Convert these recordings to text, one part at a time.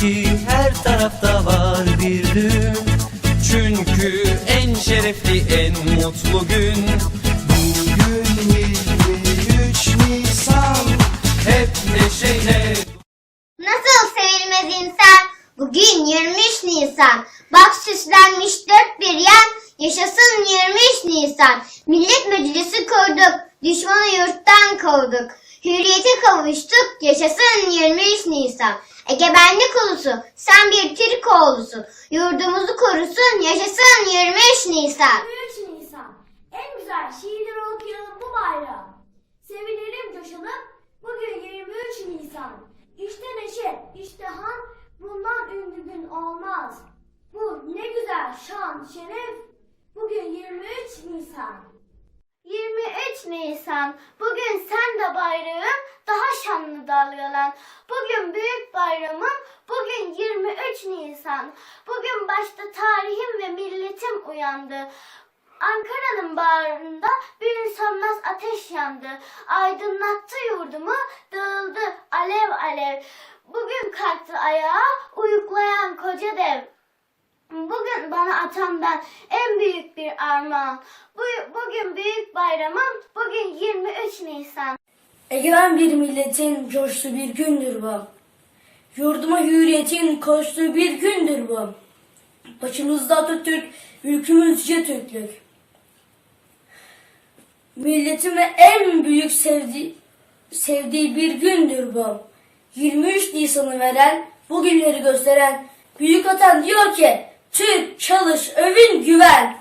ki her tarafta var bir düğün Çünkü en şerefli en mutlu gün Bugün 23 Nisan Hep neşeyle Nasıl sevilmez insan? Bugün 23 Nisan. Bak süslenmiş dört bir yan. Yaşasın 23 Nisan. Millet Meclisi kurduk. Düşmanı yurttan kovduk. Hürriyete kavuştuk. Yaşasın 23 Nisan. Egemenlik ulusu. Sen bir Türk oğlusun. Yurdumuzu korusun. Yaşasın 23 Nisan. 23 Nisan. En güzel şiirleri okuyalım bu bayram. Sevinelim coşalım. Bugün 23 Nisan. İşte neşe, işte han. Bundan ünlü gün olmaz. Bu ne güzel şan, şeref. Bugün 23 Nisan. 23 Nisan. Bugün sen de bayrağın daha şanlı dalgalan. Bugün büyük bayramım. Bugün 23 Nisan. Bugün başta tarihim ve milletim uyandı. Ankara'nın bağrında bir sönmez ateş yandı. Aydınlattı yurdumu, dağıldı alev alev. Bugün kalktı ayağa uyuklayan koca dev. Bugün bana atamdan en büyük bir armağan. Bu, bugün büyük bayramım, bugün 23 Nisan. Egemen bir milletin coştuğu bir gündür bu. Yurduma hürriyetin koştuğu bir gündür bu. Başımızda Atatürk, ülkümüzce Türklük. Milletime en büyük sevdiği, sevdiği bir gündür bu. 23 Nisan'ı veren, bugünleri gösteren Büyük Atan diyor ki, Türk çalış, övün, güven.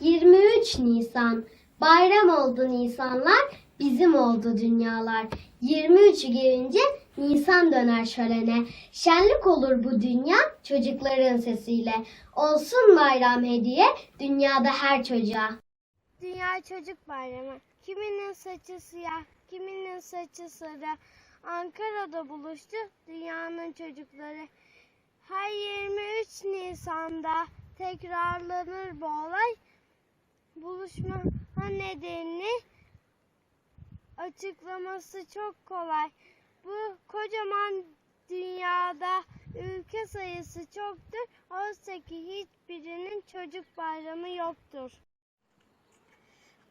23 Nisan. Bayram oldu Nisanlar, bizim oldu dünyalar. 23 gelince Nisan döner şölene. Şenlik olur bu dünya çocukların sesiyle. Olsun bayram hediye dünyada her çocuğa. Dünya Çocuk Bayramı. Kiminin saçı siyah, kiminin saçı sarı. Ankara'da buluştu dünyanın çocukları. Her 23 Nisan'da tekrarlanır bu olay. Buluşma nedenini açıklaması çok kolay. Bu kocaman dünyada ülke sayısı çoktur. Oysa ki hiçbirinin çocuk bayramı yoktur.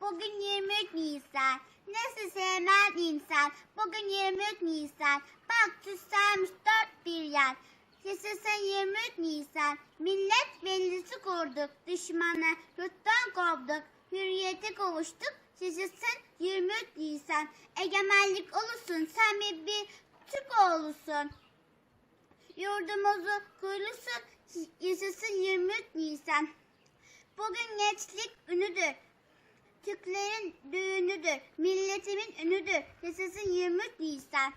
Bugün 23 Nisan. Nasıl sevmez insan? Bugün 23 Nisan. Bak süslenmiş dört bir yan. Yaşasın 23 Nisan. Millet meclisi kurduk. Düşmanı yurttan kovduk. Hürriyete kavuştuk. Yaşasın 23 Nisan. Egemenlik olusun. Sen bir, bir Türk oğlusun. Yurdumuzu kurulusun. Yaşasın 23 Nisan. Bugün gençlik ünüdür. Türklerin düğünüdür, milletimin ünüdür. Yaşasın 23 Nisan.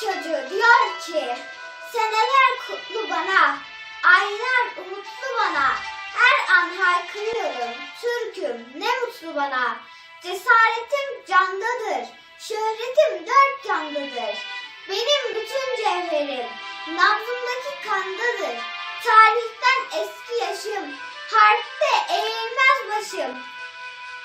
Çocuğu diyor ki, seneler kutlu bana, aylar umutlu bana. Her an haykırıyorum, Türk'üm ne mutlu bana. Cesaretim candadır, şöhretim dört candadır. Benim bütün cevherim, nabzımdaki kandadır. Tarihten eski yaşım, harpte eğilmez başım.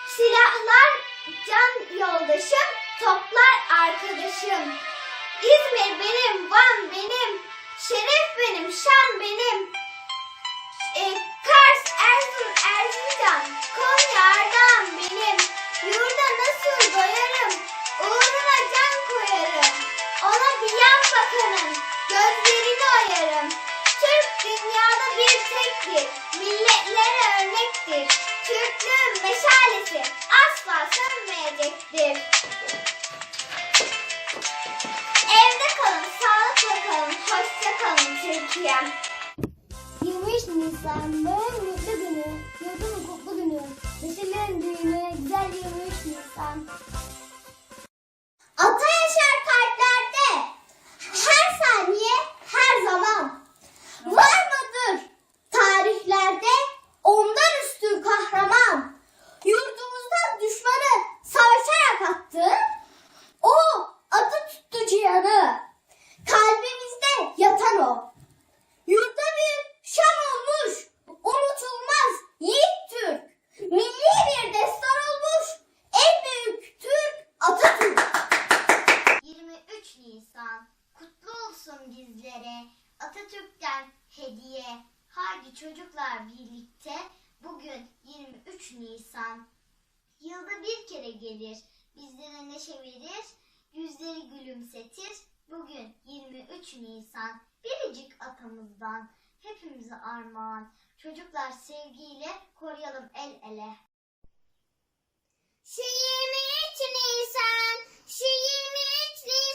Silahlar can yoldaşım, toplar arkadaşım. İzmir benim, Van benim, şeref benim, şan benim. E, Kars, Erzurum, Erzincan, Konya, Ardahan benim. Yurda nasıl doyarım, uğruna can koyarım. Ona bir yan bakarım, gözlerini oyarım. Türk dünyada bir tektir, milletlere örnektir. Türklüğün meşalesi asla sönmeyecektir. you wish me some money Atatürk'ten hediye. Haydi çocuklar birlikte bugün 23 Nisan. Yılda bir kere gelir, bizlere neşe verir, yüzleri gülümsetir. Bugün 23 Nisan, biricik atamızdan hepimize armağan. Çocuklar sevgiyle koruyalım el ele. Şu 23 Nisan, şu 23 Nisan'ı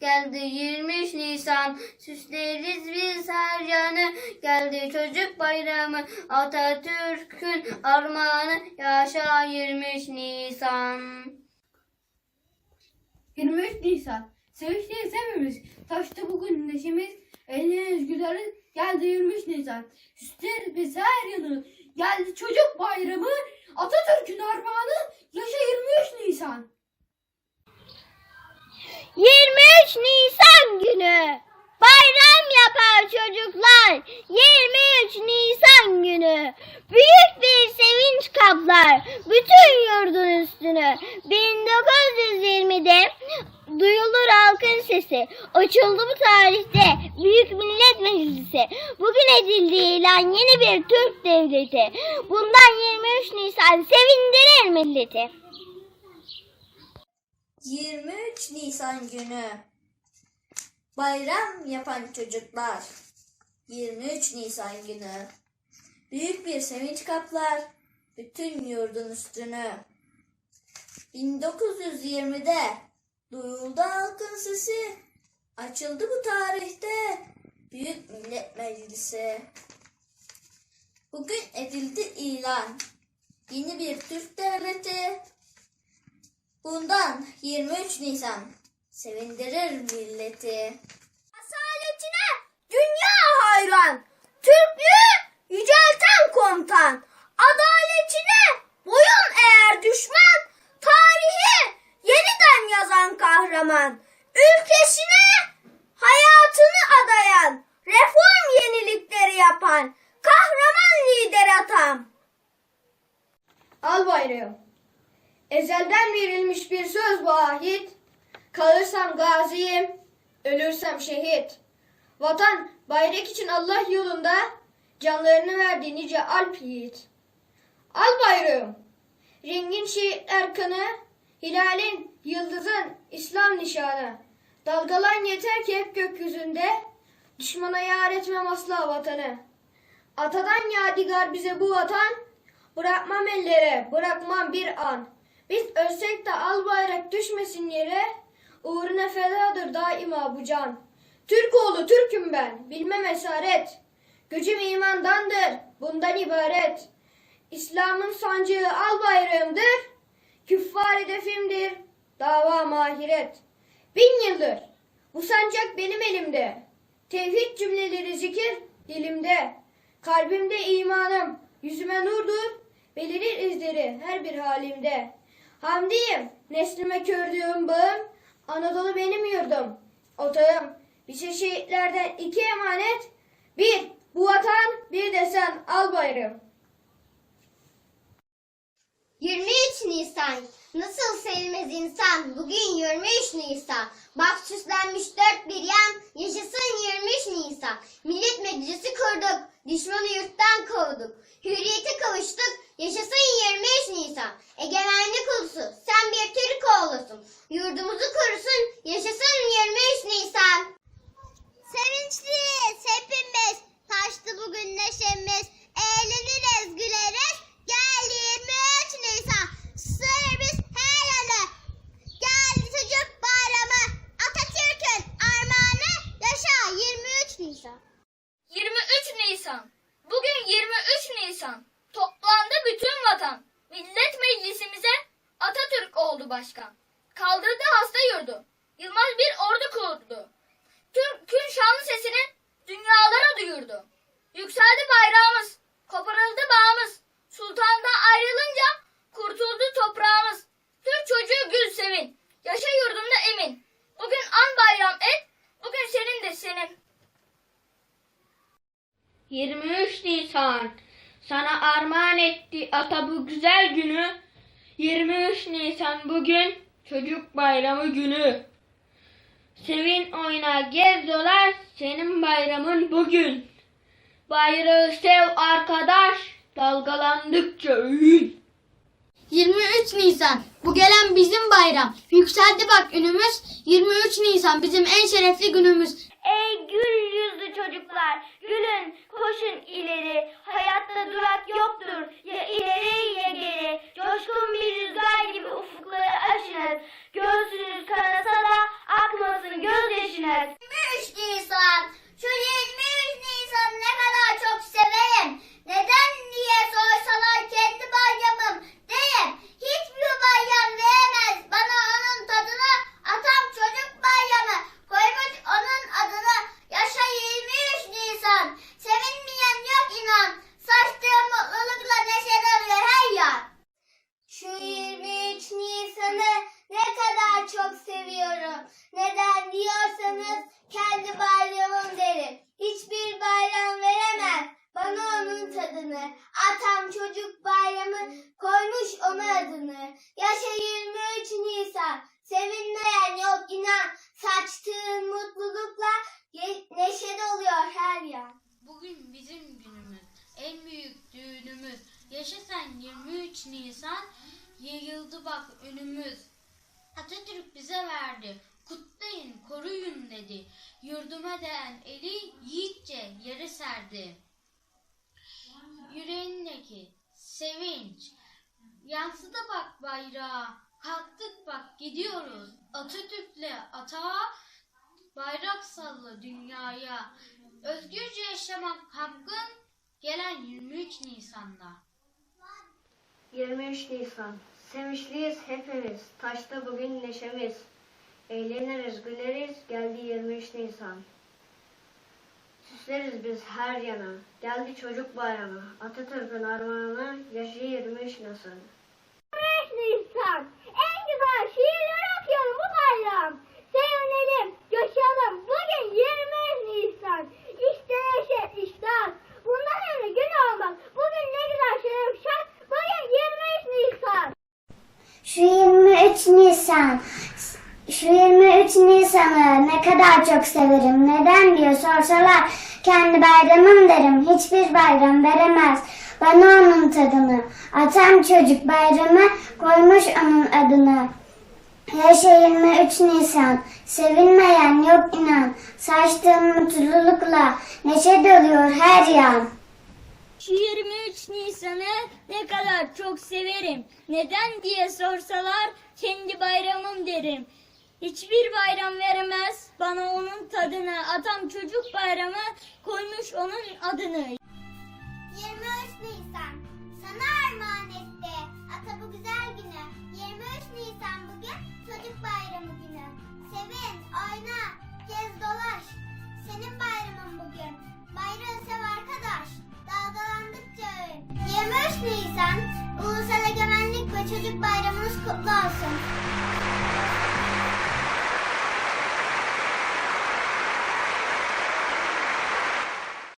Geldi 23 Nisan, süsleriz biz her yanı. Geldi çocuk bayramı, Atatürk'ün armağanı, yaşa 23 Nisan. 23 Nisan. Sevinçliyiz hepimiz. Taştı bugün neşemiz. Eğleniriz güleriz. Geldi 23 Nisan. Süsleriz biz her yanı. Geldi çocuk bayramı. Atatürk'ün armağanı. Yaşa 23 Nisan. 23 Nisan günü bayram yapar çocuklar. 23 Nisan günü büyük bir sevinç kaplar bütün yurdun üstünü. 1920'de duyulur halkın sesi. Açıldı bu tarihte Büyük Millet Meclisi. Bugün edildi ilan yeni bir Türk devleti. Bundan 23 Nisan sevindirir milleti. 23 Nisan günü bayram yapan çocuklar. 23 Nisan günü. Büyük bir sevinç kaplar bütün yurdun üstünü. 1920'de duyuldu halkın sesi. Açıldı bu tarihte Büyük Millet Meclisi. Bugün edildi ilan. Yeni bir Türk devleti. Bundan 23 Nisan sevindirir milleti. Asaletine dünya hayran. Türklüğü yücelten komutan. Adaletine boyun eğer düşman. Tarihi yeniden yazan kahraman. Ülkesine hayatını adayan. Reform yenilikleri yapan. Kahraman lider atam. Al bayrağı. Ezelden verilmiş bir söz bu ahit. Kalırsam gaziyim, ölürsem şehit. Vatan, bayrak için Allah yolunda canlarını verdi nice alp yiğit. Al bayrağım, rengin şehitler kanı, hilalin, yıldızın, İslam nişanı. Dalgalan yeter ki hep gökyüzünde, düşmana yar etmem asla vatanı. Atadan yadigar bize bu vatan, bırakmam ellere, bırakmam bir an. Biz ölsek de al bayrak düşmesin yere, uğruna fedadır daima bu can. Türk oğlu Türk'üm ben, bilmem esaret. Gücüm imandandır, bundan ibaret. İslam'ın sancağı al bayrağımdır, küffar hedefimdir, dava mahiret. Bin yıldır bu sancak benim elimde, tevhid cümleleri zikir dilimde. Kalbimde imanım, yüzüme nurdur, belirir izleri her bir halimde. Hamdiyim, neslime kördüğüm bağım, Anadolu benim yurdum, otağım. Bize şehitlerden iki emanet, bir bu vatan, bir de sen al bayrağım. 23 Nisan. Nasıl sevmez insan? Bugün 23 Nisan. Bak süslenmiş dört bir yan. Yaşasın 23 Nisan. Millet Meclisi kurduk. Düşmanı yurttan kovduk. Hürriyete kavuştuk. Yaşasın 23 Nisan. Egemenlik ulusu. Sen bir Türk oğlusun. Yurdumuzu korusun. Yaşasın 23 Nisan. Sevinçliyiz hepimiz. Taştı bugün neşemiz. Eğleniriz, güleriz. Geldi 23 Nisan. Sırrımız her yana. Geldi çocuk bayramı. Atatürk'ün armağanı. Yaşa 23 Nisan. 23 Nisan. Bugün 23 Nisan. Toplandı bütün vatan. Millet meclisimize Atatürk oldu başkan. Kaldırdı hasta yurdu. Yılmaz bir ordu kurdu. Türk'ün şanlı sesini dünyalara duyurdu. Yükseldi bayrağımız. Koparıldı bağımız. Sultandan ayrılınca kurtuldu toprağımız. Türk çocuğu gül sevin. Yaşa yurdunda emin. Bugün an bayram et. Bugün senin de senin. 23 Nisan sana armağan etti ata bu güzel günü. 23 Nisan bugün çocuk bayramı günü. Sevin oyna gez dolar senin bayramın bugün. Bayrağı sev arkadaş dalgalandıkça övün. 23 Nisan. Bu gelen bizim bayram. Yükseldi bak ünümüz. 23 Nisan bizim en şerefli günümüz. Ey gül yüzlü çocuklar, gülün, koşun ileri. Hayatta durak yoktur, ya ileri ya geri. Coşkun bir rüzgar gibi ufukları aşınız. Göğsünüz kanasa da akmasın gözyaşınız. 23 Nisan. Şu 23 Nisan ne kadar çok severim. Neden diye sorsalar kendi bayramım derim. Hiçbir bayram veremez bana onun tadını. Atam çocuk bayramı koymuş onun adını. Yaşa 23 Nisan. Sevinmeyen yok inan. Saçtığı mutlulukla neşe doluyor her yan. Şu 23 Nisan'ı ne kadar çok seviyorum. Neden diyorsanız kendi bayramım derim. Hiçbir bayram veremez bana onun tadını. Çocuk bayramı koymuş ona adını. Yaşa 23 Nisan. Sevinmeyen yok inan. Saçtığın mutlulukla neşe doluyor her yan. Bugün bizim günümüz, en büyük düğünümüz. Yaşa sen 23 Nisan, yayıldı bak önümüz. Atatürk bize verdi, kutlayın, koruyun dedi. Yurduma değen eli yiğitçe yere serdi. Yüreğindeki sevinç, yansıdı bak bayrağa. Kalktık bak gidiyoruz, Atatürk'le atağa, bayrak salla dünyaya. Özgürce yaşamak hakkın gelen 23 Nisan'da. 23 Nisan Sevinçliyiz hepimiz taşta bugün neşemiz. Eğleniriz güleriz geldi 23 Nisan. Süsleriz biz her yana. Geldi çocuk bayramı. Atatürk'ün armağanı yaşı 23 Nisan. 23 Nisan. En güzel şiirleri okuyorum bu bayram. Sevinelim, coşalım. Bugün 23 Nisan. İşte neşe, işte aşk. Bundan öyle gün olmaz. Bugün ne güzel şeref şark. Bugün 23 Nisan. Şu Nisan. Şu 23 Nisan'ı ne kadar çok severim. Neden diye sorsalar kendi bayramım derim. Hiçbir bayram veremez bana onun tadını. Atam çocuk bayramı koymuş onun adını. Yaşa 23 Nisan, sevilmeyen yok inan. Saçtığın mutlulukla neşe doluyor her yan. Şu 23 Nisan'ı ne kadar çok severim. Neden diye sorsalar kendi bayramım derim. Hiçbir bayram veremez. Bana onun tadını. Atam çocuk bayramı koymuş onun adını. 23 Nisan. Sana armağan etti. Ata bu güzel günü. 23 Nisan bugün çocuk bayramı günü. Sevin, oyna, gez dolaş. Senin bayramın bugün. Bayrağı sev arkadaş. Dalgalandıkça övün 23 Nisan. Ulusal Egemenlik ve Çocuk Bayramınız kutlu olsun